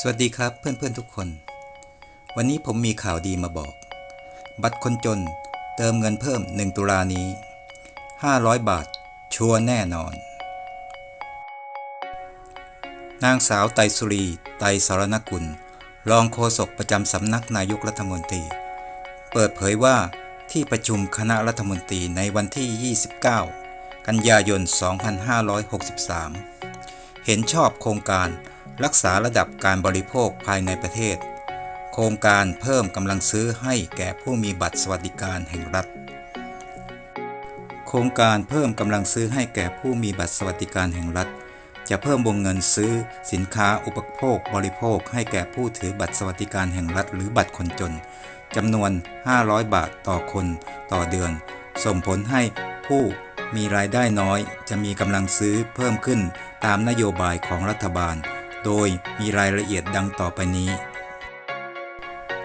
สวัสดีครับเพื่อนๆทุกคน วันนี้ผมมีข่าวดีมาบอก บัตรคนจนเติมเงินเพิ่ม 1 ตุลานี้ 500 บาท ชัวร์แน่นอน นางสาวไตรสุรี ไตรสารนกุล รองโฆษกประจำสำนักนายกรัฐมนตรี เปิดเผยว่าที่ประชุมคณะรัฐมนตรีในวันที่ 29 กันยายน 2563 เห็นชอบโครงการ รักษาระดับการบริโภคภายในประเทศ โครงการเพิ่มกำลังซื้อให้แก่ผู้มีบัตรสวัสดิการแห่งรัฐ โครงการเพิ่มกำลังซื้อให้แก่ผู้มีบัตรสวัสดิการแห่งรัฐ จะเพิ่มวงเงินซื้อสินค้าอุปโภคบริโภคให้แก่ผู้ถือบัตรสวัสดิการแห่งรัฐ หรือบัตรคนจนจำนวน 500 บาทต่อคนต่อเดือน ส่งผลให้ผู้มีรายได้น้อยจะมีกำลังซื้อเพิ่มขึ้นตามนโยบายของรัฐบาล โดยมีรายละเอียดดังต่อไปนี้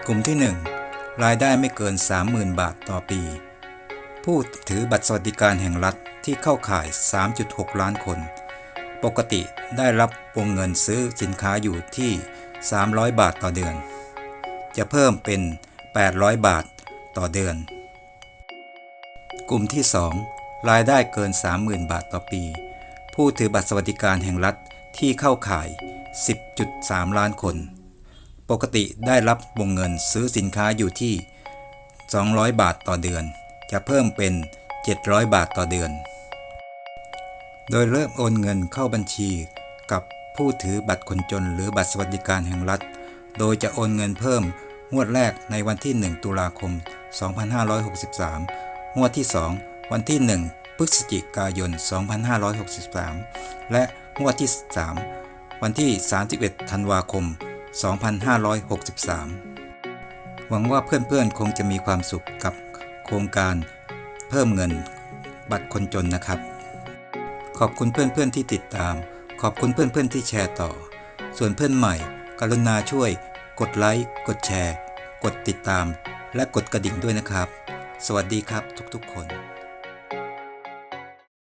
กลุ่มที่ 1 รายได้ไม่เกิน 30,000 บาทต่อปี ผู้ถือบัตรสวัสดิการแห่งรัฐที่เข้าข่าย 3.6 ล้านคน ปกติได้รับวงเงินซื้อสินค้าอยู่ที่ 300 บาทต่อเดือน จะเพิ่มเป็น 800 บาทต่อเดือน กลุ่มที่ 2 รายได้เกิน 30,000 บาทต่อปี ผู้ถือบัตรสวัสดิการแห่งรัฐ ที่เข้าข่าย 10.3 ล้านคน ปกติได้รับวงเงินซื้อสินค้าอยู่ที่ 200 บาทต่อเดือน จะเพิ่มเป็น 700 บาทต่อเดือน โดยเริ่มโอนเงินเข้าบัญชีกับผู้ถือบัตรคนจนหรือบัตรสวัสดิการแห่งรัฐ โดยจะโอนเงินเพิ่มงวดแรกในวันที่ 1 ตุลาคม 2563 งวดที่ 2 วันที่ 1 พฤศจิกายน 2563 และ งวดที่ 3 วันที่ 31 ธันวาคม 2563 หวังว่าเพื่อนๆคงจะมีความสุขกับโครงการเพิ่มเงินบัตรคนจนนะครับ ขอบคุณเพื่อนๆที่ติดตาม ขอบคุณเพื่อนๆที่แชร์ต่อ ส่วนเพื่อนใหม่ กรุณาช่วย กดไลค์ กดแชร์ กดติดตาม และกดกระดิ่งด้วยนะครับ สวัสดีครับทุกๆคน